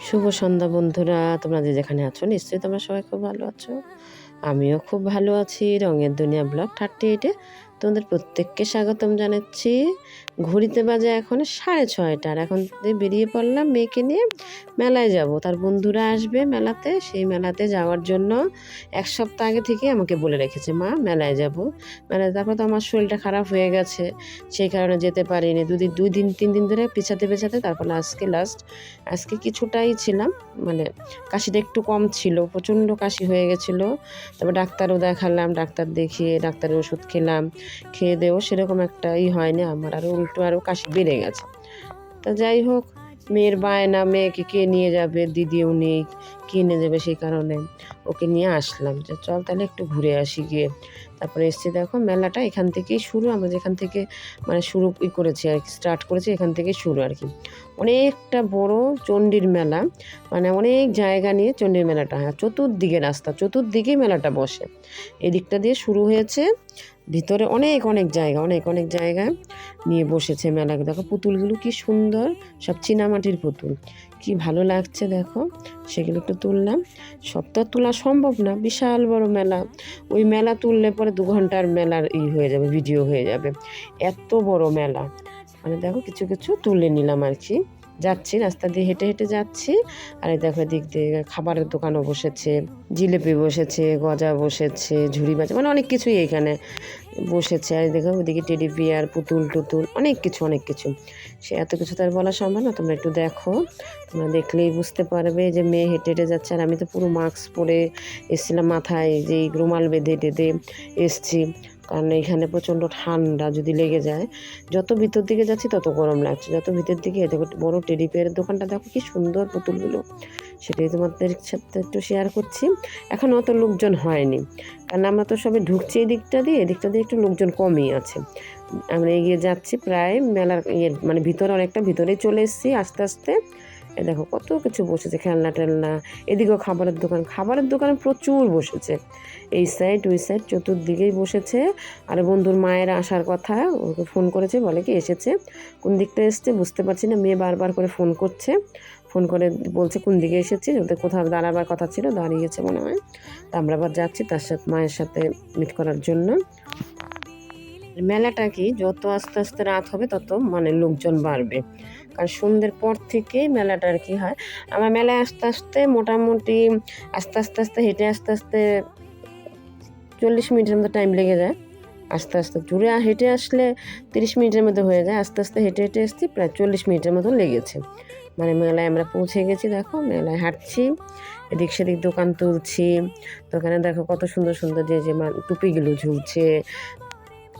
শুভ সন্ধ্যা বন্ধুরা, তোমরা যে যেখানে আছো নিশ্চয়ই তোমরা সবাই খুব ভালো আছো। আমিও খুব ভালো আছি। রঙের দুনিয়া ব্লগ থার্টি এইটে তোমাদের প্রত্যেককে স্বাগতম জানাচ্ছি। ঘড়িতে বাজে এখন সাড়ে ছয়টার এখন বেরিয়ে পড়লাম মেয়েকে নিয়ে মেলায় যাব। তার বন্ধুরা আসবে মেলাতে, সেই মেলাতে যাওয়ার জন্য এক সপ্তাহ আগে থেকে আমাকে বলে রেখেছে, মা, মেলায় যাব। মেলায় তারপর তো আমার শরীরটা খারাপ হয়ে গেছে, সেই কারণে যেতে পারিনি। দুদিন দুই দিন, তিন দিন ধরে পিছাতে, পেছাতে তারপর আজকে লাস্ট আজকে কিছুটাই ছিলাম মানে কাশিটা একটু কম ছিল, প্রচণ্ড কাশি হয়ে গেছিল। তারপর ডাক্তারও দেখালাম, ডাক্তার দেখিয়ে, ডাক্তারের ওষুধ খেলাম। খেয়ে দেও সেরকম একটা ই হয়নি আমার আরও উল্টো আরও কাশি বেড়ে গেছে। তা যাই হোক, মেয়ের বায়না, মেয়েকে কে নিয়ে যাবে, দিদিও নেই কিনে যাবে সেই কারণে ওকে নিয়ে আসলাম। যে চল তাহলে একটু ঘুরে আসি গিয়ে। তারপরে এসছি দেখো মেলাটা এখান থেকেই শুরু। আমরা যেখান থেকে মানে শুরু ই করেছি আর কি স্টার্ট করেছি এখান থেকেই শুরু আর কি। অনেকটা বড় চণ্ডীর মেলা। মানে অনেক জায়গা নিয়ে চণ্ডীর মেলাটা হ্যাঁ। চতুর্দিকে রাস্তা, চতুর্দিকেই মেলাটা বসে। এদিকটা দিয়ে শুরু হয়েছে। ভিতরে অনেক অনেক জায়গা, অনেক অনেক জায়গা নিয়ে বসেছে মেলা দেখো পুতুলগুলো কি সুন্দর। সব চীনামাটির পুতুল। কি ভালো লাগছে দেখো। সেগুলো একটু তুললাম। সব তো তোলা সম্ভব না, বিশাল বড় মেলা। ওই মেলা তুললে পরে দু ঘণ্টার মেলার ই হয়ে যাবে ভিডিও হয়ে যাবে। এত বড় মেলা। মানে দেখো কিছু কিছু তুলে নিলাম আর কি। যাচ্ছি, রাস্তা দিয়ে হেঁটে হেঁটে যাচ্ছি। আর এই দেখো দিক দিয়ে খাবারের দোকানও বসেছে, জিলেপি বসেছে, গজা বসেছে, ঝুড়ি বাজা মানে অনেক কিছুই এখানে বসেছে। আর দেখো ওদিকে টেডি বিয়ার, পুতুল টুতুল, অনেক কিছু অনেক কিছু। সে এত কিছু তার বলা সম্ভব না, তোমরা একটু দেখো। তোমরা দেখলেই বুঝতে পারবে যে মেয়ে হেঁটে হেঁটে যাচ্ছে। আর আমি তো পুরো মাস্ক পরে এসেছিলাম মাথায়, যে রুমাল বেঁধে টেঁধে এসছি। কারণ এখানে প্রচণ্ড ঠান্ডা যদি লেগে যায়, যত ভিতর দিকে যাচ্ছি তত গরম লাগছে। যত ভিতর দিকে দেখো বড় টেডি পেয়ারের দোকানটা, দেখো কি সুন্দর পুতুলগুলো। সেটাই তোমাদের সাথে একটু শেয়ার করছি। এখন অত লোকজন হয়নি। কারণ আমরা তো সবে ঢুকছি এই দিকটা দিয়ে এদিকটা দিয়ে একটু লোকজন কমই আছে। আমরা এগিয়ে যাচ্ছি প্রায় মেলার ইয়ে মানে ভিতরে অনেকটা ভিতরেই চলে এসেছি আস্তে আস্তে। এ দেখো কত কিছু বসেছে খেলনা টেলনা এদিকেও খাবারের দোকান। খাবারের দোকানে প্রচুর বসেছে। এই সাইড ওই সাইড চতুর্দিকেই বসেছে। আর বন্ধুর মায়ের আসার কথা, ওকে ফোন করেছে, বলে কি এসেছে। কোন দিকটা এসছে বুঝতে পারছি না, মেয়ে বারবার করে ফোন করছে। ফোন করে বলছে কোন দিকে এসেছি, ওদের কোথাও দাঁড়াবার কথা ছিল, দাঁড়িয়েছে মনে হয়। তা আমরা আবার যাচ্ছি তার সাথে, মায়ের সাথে মিট করার জন্য। মেলাটা কি যত আস্তে আস্তে রাত হবে তত মানে লোকজন বাড়বে। কারণ সন্ধ্যের পর থেকেই মেলাটা আর কি হয়। আমার মেলায় আস্তে আস্তে মোটামুটি আস্তে আস্তে আস্তে হেঁটে আস্তে আস্তে চল্লিশ মিনিটের মতো টাইম লেগে যায়। আস্তে আস্তে জুড়ে হেঁটে আসলে তিরিশ মিনিটের মধ্যে হয়ে যায়। আস্তে আস্তে হেঁটে হেঁটে আসছি প্রায় চল্লিশ মিনিটের মতো লেগেছে। মানে মেলায় আমরা পৌঁছে গেছি, দেখো মেলায় হাঁটছি, এদিক সেদিক দোকান তুলছি। দোকানে দেখো কত সুন্দর সুন্দর যে যে টুপিগুলো ঝুলছে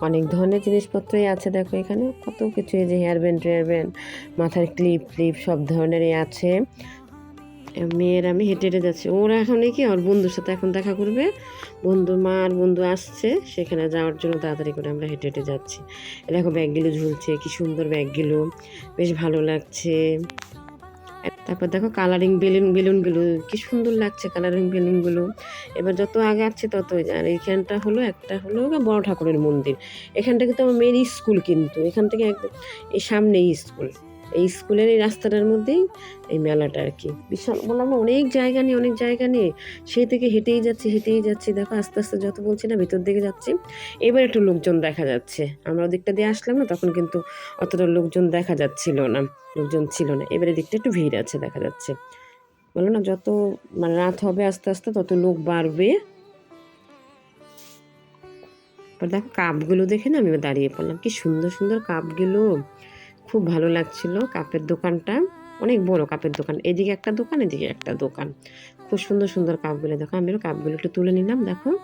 অনেক ধরনের জিনিসপত্রই আছে দেখো এখানে। কত কিছু এই যে হেয়ার ব্যান্ড টেয়ার ব্যান্ড মাথার ক্লিপ ক্লিপ সব ধরনেরই আছে। মেয়ের আমি হেঁটে হেঁটে যাচ্ছি। ওরা এখন কি? ওর বন্ধুর সাথে এখন দেখা করবে। বন্ধু মা আর বন্ধু আসছে। সেখানে যাওয়ার জন্য তাড়াতাড়ি করে আমরা হেঁটে হেঁটে যাচ্ছি। দেখো ব্যাগগুলো ঝুলছে, কি সুন্দর ব্যাগগুলো। বেশ ভালো লাগছে। তারপর দেখো কালারিং বেলুন বেলুনগুলো কি সুন্দর লাগছে কালারিং বেলুনগুলো এবার যত আগে আসছে তত আর এখানটা হলো, একটা হলো বড় ঠাকুরের মন্দির। এখানটা কিন্তু আমার মেয়ের স্কুল কিন্তু, এখান থেকে একদম এই সামনেই স্কুল এই স্কুলের এই রাস্তাটার মধ্যেই এই মেলাটা আর কি। বিশাল, বললাম না, অনেক জায়গা নিয়ে, অনেক জায়গা নিয়ে সেই থেকে হেঁটেই যাচ্ছি হেঁটেই যাচ্ছি। দেখো, আস্তে আস্তে যত বলছি না, ভিতর দিকে যাচ্ছি। এবার একটু লোকজন দেখা যাচ্ছে। আমরা ওদিকটা দিয়ে আসলাম না, তখন কিন্তু অতটা লোকজন দেখা যাচ্ছিল না, লোকজন ছিল না। এবারে দিকটা একটু ভিড় আছে, দেখা যাচ্ছে। বলো না, যত মানে রাত হবে আস্তে আস্তে, তত লোক বাড়বে। দেখো, কাপগুলো দেখে না আমি দাঁড়িয়ে পড়লাম। কি সুন্দর সুন্দর কাপগুলো। খুব ভালো লাগছিল কাপের দোকানটা। অনেক বড় কাপের দোকান। এদিকে একটা দোকান, এদিকে একটা দোকান। খুব সুন্দর সুন্দর কাপগুলো। দেখো আমিও কাপগুলো একটু তুলে নিলাম, দেখো।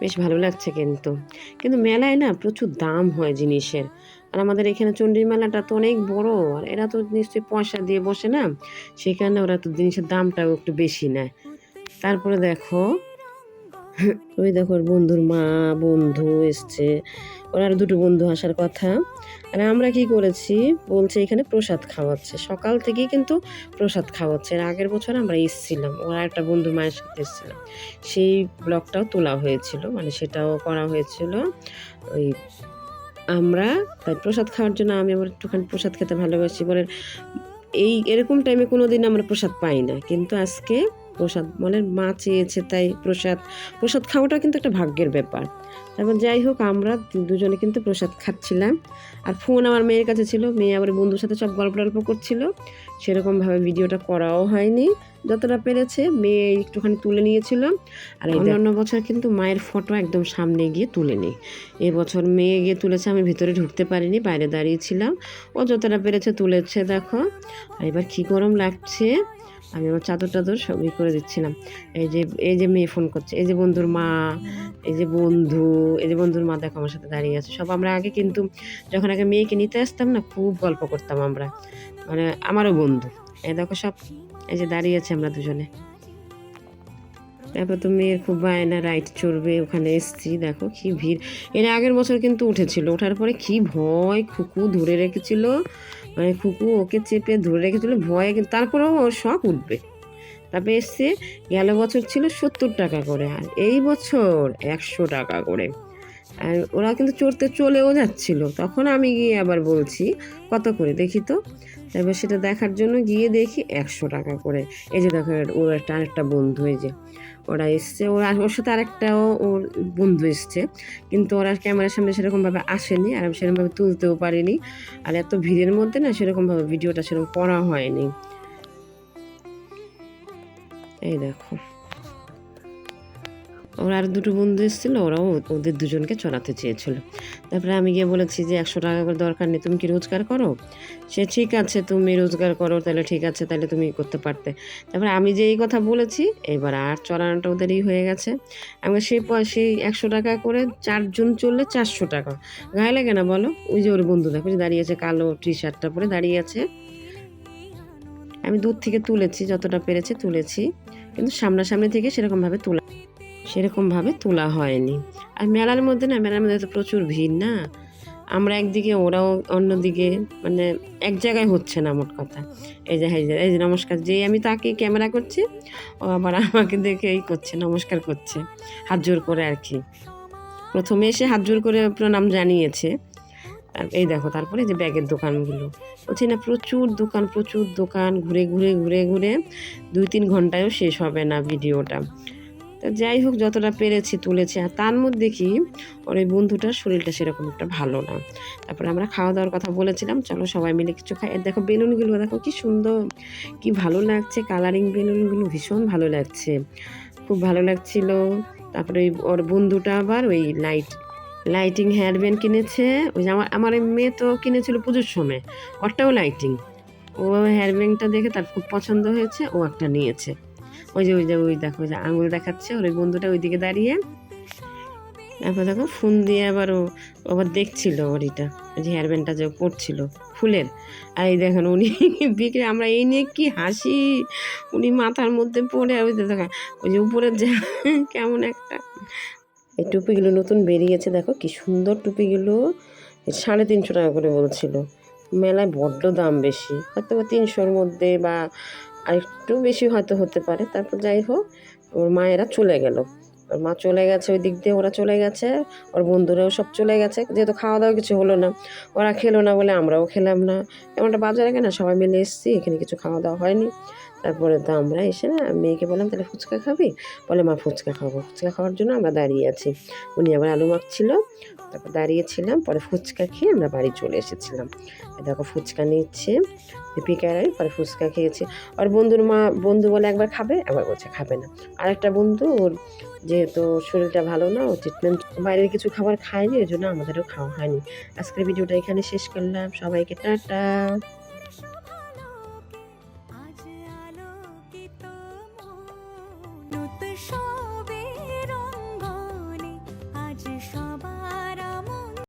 বেশ ভালো লাগছে কিন্তু। কিন্তু মেলায় না প্রচুর দাম হয় জিনিসের। আর আমাদের এখানে চণ্ডীর মেলাটা তো অনেক বড়, আর এরা তো নিশ্চয়ই পয়সা দিয়ে বসে না? কারণে ওরা তো জিনিসের দামটাও একটু বেশি নেয়। তারপরে দেখো ওই দেখো বন্ধুর মা, বন্ধু এসছে। ওর আর দুটো বন্ধু আসার কথা। আর আমরা কি করেছি? বলছে এখানে প্রসাদ খাওয়াচ্ছে। সকাল থেকেই কিন্তু প্রসাদ খাওয়াচ্ছে। এর আগের বছর আমরা এসেছিলাম। ওরা একটা বন্ধু মায়ের সাথে এসেছিলাম। সেই ব্লগটাও তোলা হয়েছিল। মানে সেটাও করা হয়েছিল। ওই আমরা তাই প্রসাদ খাওয়ার জন্য আমি আবার একটুখানি প্রসাদ খেতে ভালোবাসি বলে এই এরকম টাইমে কোনো দিন আমরা প্রসাদ পাই না। কিন্তু আজকে প্রসাদ। মানে মা চেয়েছে তাই প্রসাদ। প্রসাদ খাওয়াটা কিন্তু একটা ভাগ্যের ব্যাপার। তারপর যাই হোক, আমরা দুজনে কিন্তু প্রসাদ খাচ্ছিলাম। আর ফোন আমার মেয়ের কাছে ছিল। মেয়ে আমার বন্ধুর সাথে সব গল্প টল্প করছিল। সেরকমভাবে ভিডিওটা করাও হয়নি। যতটা পেরেছে মেয়ে একটুখানি তুলে নিয়েছিল। আর এই অন্যান্য বছর কিন্তু মায়ের ফটো একদম সামনে গিয়ে তুলে নিই এবছর মেয়ে গিয়ে তুলেছে আমি ভিতরে ঢুকতে পারিনি বাইরে দাঁড়িয়েছিলাম ও যতটা পেরেছে তুলেছে দেখো। আর এবার কী গরম লাগছে আমি আমার চাদর টাদর সবই করে দিচ্ছিলাম। এই যে এই যে মেয়ে ফোন করছে এই যে বন্ধুর মা এই যে বন্ধু এই যে বন্ধুর মা দেখো আমার সাথে দাঁড়িয়ে আছে। সব আমরা আগে কিন্তু যখন আগে মেয়েকে নিতে আসতাম না খুব গল্প করতাম আমরা। মানে আমারও বন্ধু। এই দেখো সব এই যে দাঁড়িয়ে আছে আমরা দুজনে। তারপর তো মেয়ের খুব বায়না, রাইট চড়বে, ওখানে এসছি, দেখো কি ভিড়। এর আগের বছর কিন্তু উঠেছিল, ওঠার পরে কি ভয়, খুকু ধরে রেখেছিল মানে খুকু ওকে চেপে ধরে রেখেছিল, ভয়ে কিন্তু তারপরেও ওর শখ উঠবে। তারপরে এসছে, গেল বছর ছিল সত্তর টাকা করে, আর এই বছর একশো টাকা করে। আর ওরা কিন্তু চড়তে চলেও যাচ্ছিল। তখন আমি গিয়ে আবার বলছি, কত করে দেখি তো? তারপর সেটা দেখার জন্য গিয়ে দেখি একশো টাকা করে। এই যে দেখো ওর একটা আরেকটা বন্ধু, এই যে ওরা এসছে। ওরা, ওর সাথে আরেকটাও ওর বন্ধু এসছে। কিন্তু ওরা ক্যামেরার সামনে সেরকমভাবে আসেনি আর আমি সেরকমভাবে তুলতেও পারিনি। আর এত ভিড়ের মধ্যে না সেরকমভাবে ভিডিওটা সেরকম করা হয়নি। এই দেখো। ওরা আর দুটো বন্ধু এসেছিল ওরাও ওদের দুজনকে চড়াতে চেয়েছিল। তারপরে আমি গিয়ে বলেছি যে একশো টাকা করে দরকার নেই, তুমি কি রোজগার করো? সে ঠিক আছে, তুমি রোজগার করো, তাহলে ঠিক আছে, তাহলে তুমি করতে পারতে। তারপরে আমি যে এই কথা বলেছি, এবার আর চড়ানোটা ওদেরই হয়ে গেছে। আমি সেই সেই একশো টাকা করে চারজন চললে চারশো টাকা। গায়ে লাগে না বলো? ওই যে ওর বন্ধু দেখো যে দাঁড়িয়ে আছে, কালো টি শার্টটা পরে দাঁড়িয়ে আছে। আমি দূর থেকে তুলেছি, যতটা পেরেছি তুলেছি। কিন্তু সামনাসামনি থেকে সেরকমভাবে তোলা সেরকমভাবে তোলা হয়নি। আর মেলার মধ্যে না, মেলার মধ্যে তো প্রচুর ভিড় না? আমরা একদিকে, ওরাও অন্যদিকে মানে এক জায়গায় হচ্ছে না মোট কথা। এই যে এই যে নমস্কার যেই আমি তাকে ক্যামেরা করছি। ও আবার আমাকে দেখে এই করছে, নমস্কার করছে, হাত জোর করে আর কি। প্রথমে এসে হাত জোর করে প্রণাম জানিয়েছে। এই দেখো, তারপরে যে ব্যাগের দোকানগুলো। বলছি, না, প্রচুর দোকান প্রচুর দোকান, ঘুরে ঘুরে ঘুরে ঘুরে, দুই, তিন ঘন্টায়ও শেষ হবে না ভিডিওটা। যাই হোক, যতটা পেরেছি তুলেছি। আর তার মধ্যে কি, ওর ওই বন্ধুটার শরীরটা সেরকম একটা ভালো না। তারপরে আমরা খাওয়া দাওয়ার কথা বলেছিলাম, চলো সবাই মিলে কিছু খাই। দেখো বেলুনগুলো, দেখো কি সুন্দর, কি ভালো লাগছে। কালারিং বেলুনগুলো ভীষণ ভালো লাগছে। খুব ভালো লাগছিল। তারপরে ওই ওর বন্ধুটা আবার ওই লাইট লাইটিং হেয়ার ব্যান্ড কিনেছে। ওই যে আমার আমার মেয়ে তো কিনেছিল পুজোর সময়। ওরটাও লাইটিং ও হেয়ার ব্যান্ডটা দেখে তার খুব পছন্দ হয়েছে, ও একটা নিয়েছে। ওই যে ওই যে, ওই দেখো যে আঙুল দেখাচ্ছে, ওর ওই বন্ধুটা ওইদিকে দাঁড়িয়ে। তারপর দেখো, ফোন দিয়ে আবার ও আবার দেখছিল ওর এটা যে হেয়ার ব্যান্ডটা যে পড়ছিল ফুলের। আর এই দেখেন উনি বিক্রি, আমরা এই নিয়ে কি হাসি, উনি মাথার মধ্যে পড়ে, ওই দেখেন ওই যে উপরে যা কেমন একটা। এই টুপিগুলো নতুন বেরিয়েছে, দেখো কি সুন্দর টুপিগুলো, সাড়ে তিনশো টাকা করে বলছিল। মেলায় বড্ড দাম বেশি, হয়তো তিনশোর মধ্যে বা আর একটু বেশি হয়তো হতে পারে। তারপর যাই হোক, ওর মায়েরা চলে গেল। ওর মা চলে গেছে, ওই দিক দিয়ে ওরা চলে গেছে, ওর বন্ধুরাও সব চলে গেছে। যেহেতু খাওয়া দাওয়া কিছু হলো না, ওরা খেলো না বলে আমরাও খেলাম না। এমন একটা বাজারে কেনা, সবাই মিলে এসেছি, এখানে কিছু খাওয়া দাওয়া হয়নি। তারপরে তো আমরা এসে না মেয়েকে বললাম, তাহলে ফুচকা খাবি? বলে, মা, ফুচকা খাব। ফুচকা খাওয়ার জন্য আমরা দাঁড়িয়ে আছি। উনি আবার আলু মাখছিল, তারপর দাঁড়িয়েছিলাম, পরে ফুচকা খেয়ে আমরা বাড়ি চলে এসেছিলাম। দেখো, ফুচকা নিচ্ছে দীপিকারাই পরে ফুচকা খেয়েছে। আর বন্ধুর মা, বন্ধু বলে একবার খাবে একবার বলছে খাবে না। আরেকটা বন্ধু, ওর যেহেতু শরীরটা ভালো না, ও ট্রিটমেন্ট বাইরের কিছু খাবার খায়নি ওই জন্য আমাদেরও খাওয়া হয়নি। আজকের ভিডিওটা এখানে শেষ করলাম। সবাইকে টাটা।